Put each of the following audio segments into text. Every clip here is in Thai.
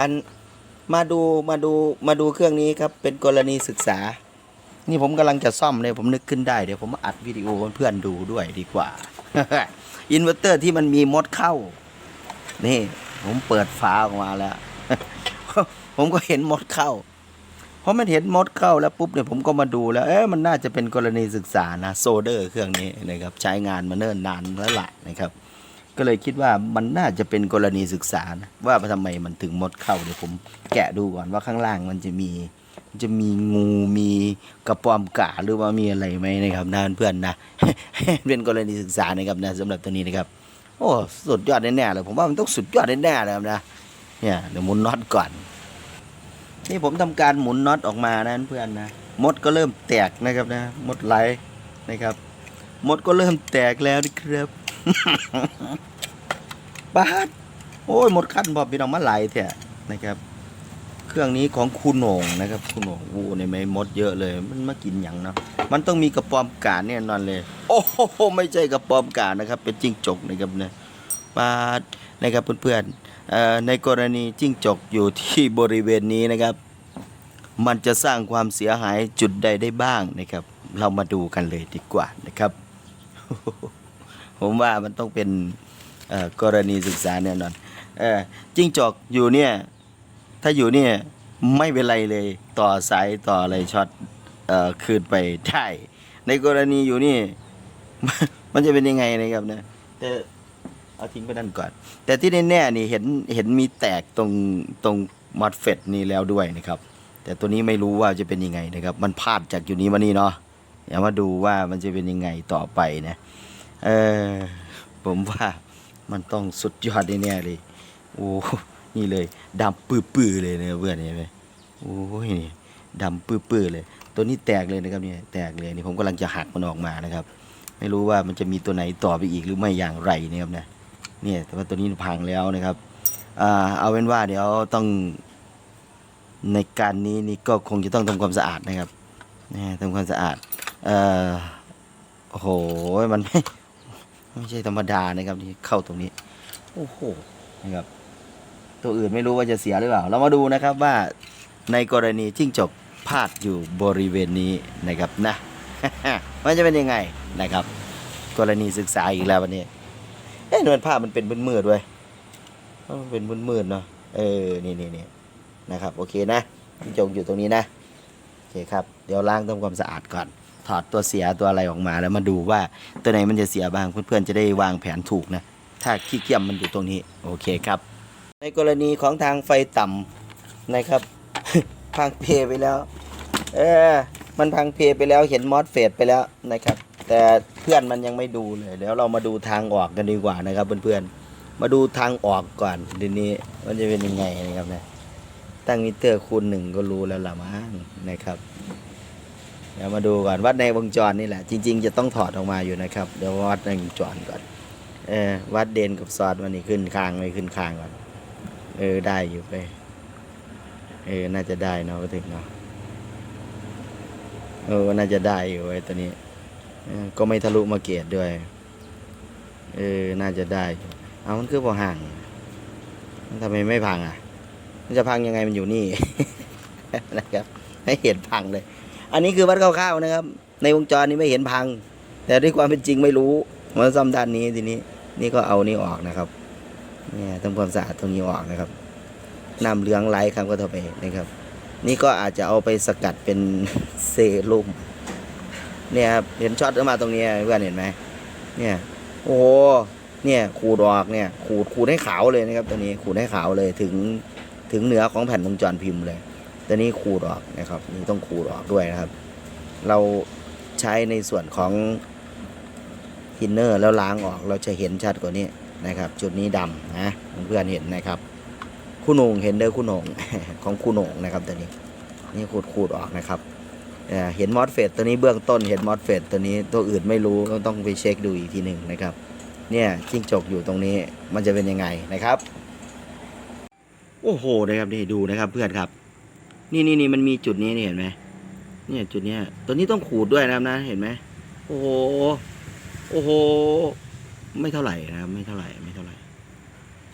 อันมาดูมาดูมาดูเครื่องนี้ครับเป็นกรณีศึกษา นี่ผมกำลังจะซ่อมเลยผมนึกขึ้นได้เดี๋ยวผมอัดวิดีโอเพื่อนดูด้วยดีกว่าอินเวอร์เตอร์ที่มันมีมดเข้า นี่ ผมเปิดฝาออกมาแล้ว ผมก็เห็นมดเข้าเพอมันเห็นมดเข้าแล้วปุ๊บเนี่ยผมก็มาดูแล้ว เอ๊ะมันน่าจะเป็นกรณีศึกษานะโซเดอร์เครื่องนี้นะครับใช้งานมาเนิ่นนานแล้วล่ะนะครับ ก็เลยคิดว่ามันน่าจะเป็นกรณีศึกษานะว่าทำไมมันถึงมดเข้าเดี๋ยวผมแกะดูก่อนว่าข้างล่างมันจะมีจะมีงูมีกระปอมกาหรือว่ามีอะไรไหมนะครับนะเพื่อนนะเป็นกรณีศึกษานะครับนะสำหรับตัวนี้นะครับ โอ้สุดยอดแน่ๆเลยผมว่ามันต้องสุดยอดแน่ๆเลยครับนะเนี่ยเดี๋ยวหมุนน็อตก่อน นี่ผมทำการหมุนน็อตออกมานะเพื่อนนะมดก็เริ่มแตกนะครับนะมดไหลนะครับ มดก็เริ่มแตกแล้วนะครับบาดโอ้ยหมดขั้นบอพี่น้องมาไหลแท้นะครับ เครื่องนี้ของคุณโหน่งนะครับ คุณโหน่งวูในไม่มดเยอะเลย มันมากินอย่างเนาะมันต้องมีกระปอมกาแน่นอนเลย โอ้โหไม่ใช่กระปอมกานะครับ เป็นจิ้งจกนะครับเนี่ยบาดนะครับเพื่อนๆในกรณีจิ้งจกอยู่ที่บริเวณนี้นะครับ มันจะสร้างความเสียหายจุดใดได้บ้างนะครับ เรามาดูกันเลยดีกว่านะครับ ผมว่ามันต้องเป็นกรณีศึกษาแน่นอนอจิ้งจอกอยู่เนี่ย ถ้าอยู่เนี่ยไม่เป็นไรเลยต่อสายต่ออะไรช็อตอคืนไปได้ในกรณีอยู่นี่ มันจะเป็นยังไงนะครับเนี่ยแต่เอาทิ้งไปนั่นก่อน แต่ที่แน่ๆนี่เห็นเห็นมีแตกตรงตรงมอดเฟตนี่แล้วด้วยนะครับ แต่ตัวนี้ไม่รู้ว่าจะเป็นยังไงนะครับ มันพลาดจากอยู่นี้มานี่เนาะ เดี๋ยวมาดูว่ามันจะเป็นยังไงต่อไปนะ เออผมว่ามันต้องสุดยอดแน่ๆเลย โอ้นี่เลยดำปื้อๆเลยนะเพื่อนเห็นไหมโอ้ยนี่ดำปื้อๆเลย ตัวนี้แตกเลยนะครับเนี่ยแตกเลยนี่ผมกำลังจะหักมันออกมานะครับ ไม่รู้ว่ามันจะมีตัวไหนต่อไปอีกหรือไม่อย่างไรนะครับนะเนี่ยแต่ว่าตัวนี้พังแล้วนะครับอ่าเอาเป็นว่าเดี๋ยวต้องในการนี้นี่ก็คงจะต้องทำความสะอาดนะครับนะทำความสะอาด เอ่อโอ้โห มันไม่ไม่ใช่ธรรมดานะครับที่เข้าตรงนี้ โอ้โหนะครับ ตัวอื่นไม่รู้ว่าจะเสียหรือเปล่า เรามาดูนะครับว่าในกรณีจิ้งจกพาดอยู่บริเวณนี้นะครับนะมันจะเป็นยังไงนะครับ กรณีศึกษาอีกแล้ววันนี้เอ๊ะมันภาพมันเป็นมืดๆด้วยมันเป็นมืดๆเนาะเออนี่นี่นี่นะครับ โอเคนะจิ้งจกอยู่ตรงนี้นะโอเคครับ เดี๋ยวล้างทำความสะอาดก่อน ถอดตัวเสียตัวอะไรออกมา แล้วมาดูว่าตัวไหนมันจะเสียบ้างเพื่อนๆจะได้วางแผนถูกนะถ้าขี้เกียจมันอยู่ตรงนี้โอเคครับ ในกรณีของทางไฟต่ำนะครับ พังเพไปแล้ว เออมันพังเพไปแล้วเห็นมอสเฟดไปแล้วนะครับ แต่เพื่อนมันยังไม่ดูเลยเดี๋ยวเรามาดูทางออกกันดีกว่านะครับเพื่อนๆมาดูทางออกก่อนทีนี้มันจะเป็นยังไงนะครับเนะตั้งมิเตอร์คูณหนึ่งก็รู้แล้วละมั้งนะครับ เดี๋ยวมาดูก่อนวัดในวงจรนี่แหละ จริง ๆ จะต้องถอดออกมาอยู่นะครับ เดี๋ยววัดในวงจรก่อนเออวัดเดนกับซอสมันนี่ขึ้นคางไม่ขึ้นคางก่อนเออได้อยู่ไปเออน่าจะได้เนาะก็ถึงเนาะเออน่าจะได้อยู่ไอ้ตัวนี้ก็ไม่ทะลุมาเกียดด้วย เออ น่าจะได้อยู่เอามันคือพอห่างทำไมไม่พังอะ มันจะพังยังไงมันอยู่นี่ นะครับ ให้เห็นพังเลย อันนี้คือวัดคร่าวๆนะครับ ในวงจรนี้ไม่เห็นพัง แต่ด้วยความเป็นจริงไม่รู้มาซ่อมด้านนี้ทีนี้ นี่ก็เอานี่ออกนะครับ เนี่ยทำความสะอาดตรงนี้ออกนะครับน้ำเหลืองไหลครับก็เท่าไปนะครับ นี่ก็อาจจะเอาไปสกัดเป็นเซรุ่มเนี่ยครับเห็นช็อตออกมาตรงนี้เพื่อนเห็นไหมเนี่ย โอ้โหเนี่ยขูดออกเนี่ยขูดขูดให้ขาวเลยนะครับตัวนี้ขูดให้ขาวเลยถึงถึงเหนือของแผ่นวงจรพิมพ์เลย ตัวนี้ขูดออกนะครับนี่ต้องขูดออกด้วยนะครับ เราใช้ในส่วนของทินเนอร์แล้วล้างออกเราจะเห็นชัดกว่านี้นะครับ จุดนี้ดำนะเพื่อนเห็นนะครับคุณหนงเห็นเด้อคุณหนงของคุณหนงนะครับตัวนี้นี่ขูดขูดออกนะครับเเห็นมอสเฟตตัวนี้เบื้องต้นเห็นมอสเฟตตัวนี้ตัวอื่นไม่รู้ก็ต้องไปเช็คดูอีกทีหนึ่งนะครับ เนี่ยจิ้งจกอยู่ตรงนี้มันจะเป็นยังไงนะครับ โอ้โหนะครับนี่ดูนะครับเพื่อนครับ นี่นี่นี่มันมีจุดนี้นี่เห็นไหมเนี่ยจุดเนี้ยตัวนี้ต้องขูดด้วยนะครับนะ เห็นไหมโอ้โหโอ้โห ไม่เท่าไหร่นะครับไม่เท่าไหร่ไม่เท่าไหร่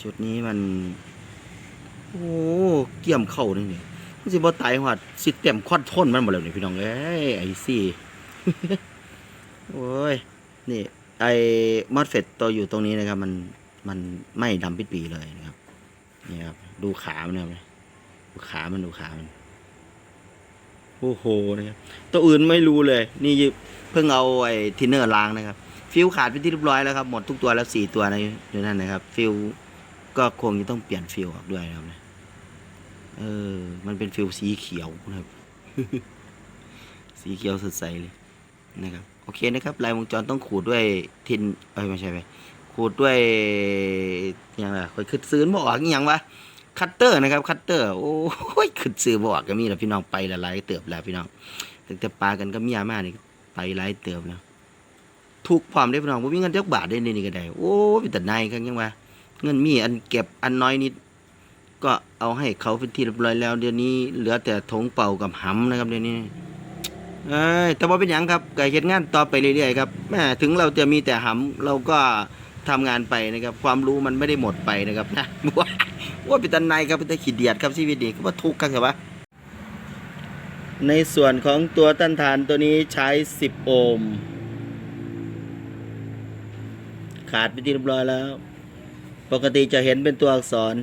จุดนี้มัน โอ้เกี่ยมเข้านี่นี่มันสิบ่ตายหอดสิเต็มคอนทนมันบ่แล้วนี่พี่น้องเอ้ยไอซี่โอ้ยนี่ ไอมอสเฟตตัวอยู่ตรงนี้นะครับ มันมันไม่ดำปิดปีเลยนะครับนี่ครับดูขามันนะครับดูขามันดูขามัน อ้โหนะครับตัวอื่นไม่รู้เลย นี่เพิ่งเอาไอ้ทินเนอร์ล้างนะครับ ฟิวขาดไปที่เรียบร้อยแล้วครับหมดทุกตัวแล้วสี่ตัวในในนั้นนะครับ ฟิวก็คงจะต้องเปลี่ยนฟิวออกด้วยนะครับนะเออ มันเป็นฟิวสีเขียวนะครับ สีเขียวสดใสเลยนะครับโอเคนะครับลายวงจรต้องขูดด้วยทินเอ้ยไม่ใช่ไปขูดด้วยอยังไงคอยขึ้นซื้อบ่ออกอย่างวะ คัตเตอร์นะครับ คัตเตอร์ โอ้ยขึ้นซื้อบอกก็มีแล้วพี่น้องไปละหลายเติบแล้วพี่น้องตั้งแต่ปลากันก็มียามากนี่ไปหลายเติบแล้วถูกความได้พี่น้องบ่มีเงินเจักบาทได้นี่ก็ได้ โอ้ยเป็นแต่นายกันยังวะเงินมีอันเก็บอันน้อยนิด ก็เอาให้เขาเป็นที่เรียบร้อยแล้ว เดี๋ยวนี้เหลือแต่ถงเป่ากับหำนะครับเดี๋ยวนี้เอ้ยแต่ว่าเป็นอย่างครับก็เฮ็ดงานต่อไปเรื่อยๆครับแม่ถึงเราจะมีแต่หำเราก็ทำงานไปนะครับ ความรู้มันไม่ได้หมดไปนะครับนะ ว่าเป็นตันในครับเป็นตะขีดเดียดครับชีวิตนี้ก็ว่าทุกข์กันครับวะในส่วนของตัวต้านทานตัวนี้ใช้ 10 โอห์มขาดไปที่เรียบร้อยแล้ว ปกติจะเห็นเป็นตัวอักษร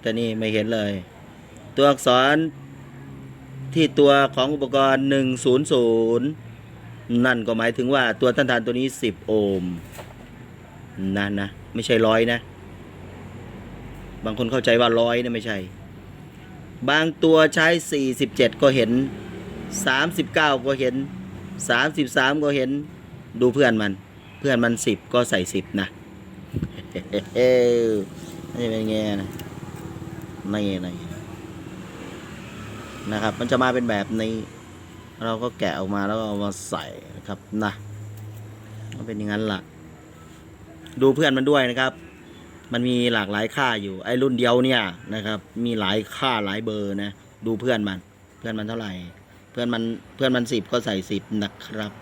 แต่นี่ไม่เห็นเลย ตัวอักษรที่ตัวของอุปกรณ์ 100 นั่นก็หมายถึงว่าตัวต้านทานตัวนี้ 10 โอห์มนะนะ ไม่ใช่ร้อยนะ บางคนเข้าใจว่าร้อยนะไม่ใช่ บางตัวใช้ 47 ก็เห็น 39 ก็เห็น 33 ก็เห็น ดูเพื่อนมัน เพื่อนมัน 10 ก็ใส่ 10 นะเฮ้นี่เป็นไงนะนี่นนะครับ มันจะมาเป็นแบบนี้ เราก็แกะออกมาแล้วเอามาใส่นะครับนะก็เป็นอย่างนั้นล่ะ ดูเพื่อนมันด้วยนะครับ มันมีหลากหลายค่าอยู่ ไอ้รุ่นเดียวเนี่ยนะครับ มีหลายค่าหลายเบอร์นะ ดูเพื่อนมัน เพื่อนมันเท่าไหร่ เพื่อนมันเพื่อนมันสิบก็ใส่สิบนะครับ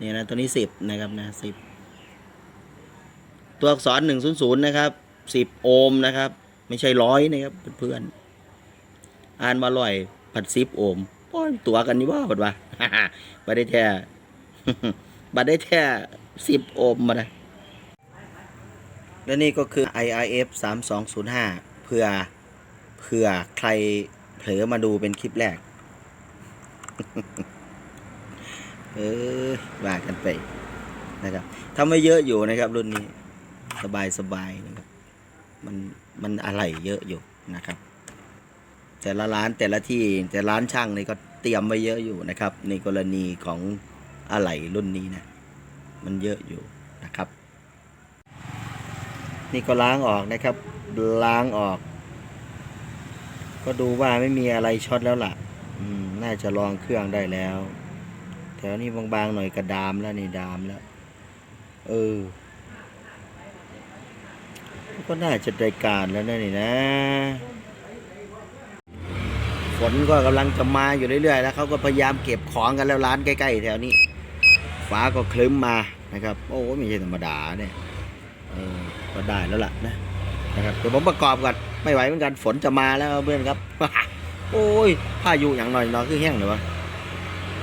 นี่นะตัวนี้สิบนะครับนะสิบตัวอักษรหนึ่งศูนย์ศูนย์นะครับสิบโอห์มนะครับ ไม่ใช่ร้อยนะครับเพื่อนๆอ่านมาลอยผัดซิปโอห์มป้อนตัวกันนี่ว่าบัดว่าบัดได้แท้บัดได้แท้สิบโอห์มมานะ และนี่ก็คือ IRF 3205เพื่อเพื่อใครเผลอมาดูเป็นคลิปแรก เออว่ากันไปนะครับทำไม่เยอะอยู่นะครับรุ่นนี้ สบายสบายนะครับ มันมันอะไรเยอะอยู่นะครับ แต่ละร้านแต่ละที่แต่ร้านช่างนี่ก็เตรียมไว้เยอะอยู่นะครับ ในกรณีของอะไหล่รุ่นนี้นะ มันเยอะอยู่นะครับ นี่ก็ล้างออกนะครับ ล้างออก ก็ดูว่าไม่มีอะไรช็อตแล้วล่ะ อืม น่าจะลองเครื่องได้แล้ว แถวนี้บางๆหน่อยกระดามแล้วนี่ดามแล้ว เออ ก็น่าจะได้การแล้วนะนี่นะฝนก็กำลังจะมาอยู่เรื่อยๆ แล้วเขาก็พยายามเก็บของกันแล้วร้านใกล้ๆแถวนี้ ฟ้าก็คลึ้มมานะครับ โอ้ไม่ใช่ธรรมดาเนี่ยเออ ก็ได้แล้วล่ะนะนะครับเดี๋ยวผมประกอบก่อนไม่ไหวเหมือนกันฝนจะมาแล้วเพื่อนครับโอ้ยพายุอย่างหน่อยเนอนคือแห้งเลยวะ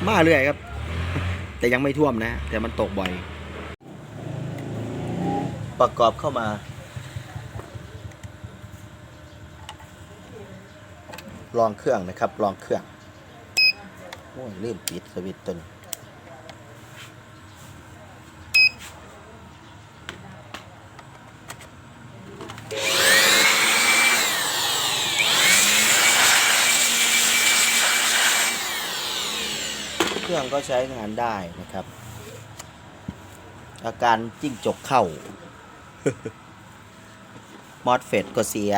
มาเรื่อยครับ แต่ยังไม่ท่วมนะ แต่มันตกบ่อย ประกอบเข้ามา ลองเครื่องนะครับ ลองเครื่องโอ้ยลืมปิดสวิตช์ตัวนี้ รื่องก็ใช้งานได้นะครับ อาการจิ้งจกเข้ามอดเฟดก็เสีย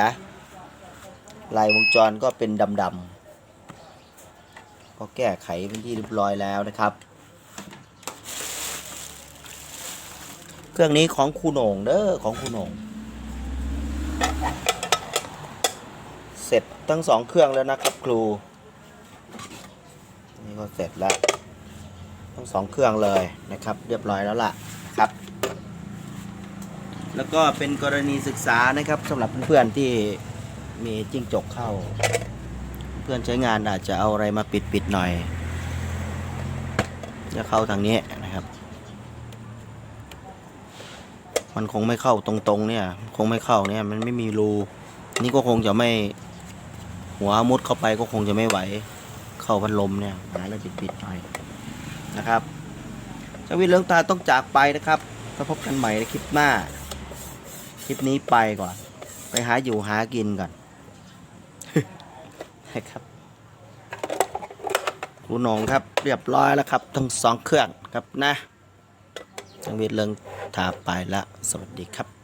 ลายวงจรก็เป็นดำๆ ก็แก้ไขเป็นที่เรียบร้อยแล้วนะครับ เครื่องนี้ของครูโหน่งเด้อของครูโหน่งเสร็จทั้งสองเครื่องแล้วนะครับครู นี่ก็เสร็จแล้ว ทั้งสองเครื่องเลยนะครับ เรียบร้อยแล้วล่ะครับ แล้วก็เป็นกรณีศึกษานะครับสำหรับเพื่อนๆที่มีจิ้งจกเข้า เพื่อนใช้งานอาจจะเอาอะไรมาปิดปิดหน่อย จะเข้าทางนี้นะครับ มันคงไม่เข้าตรงๆเนี่ย คงไม่เข้าเนี่ยมันไม่มีรูนี่ก็คงจะไม่หัวมุดเข้าไปก็คงจะไม่ไหว เข้าพัดลมเนี่ยหาอะไรปิดๆหน่อย นะครับชาวิตเลืองตาต้องจากไปนะครับแล้วพบกันใหม่ในคลิปหน้า คลิปนี้ไปก่อน ไปหาอยู่หากินก่อนนะครับครูหนงครับ เรียบร้อยแล้วครับ ทั้งสองเครื่องครับนะชาวิตเลืองตาไปแล้วสวัสดีครับ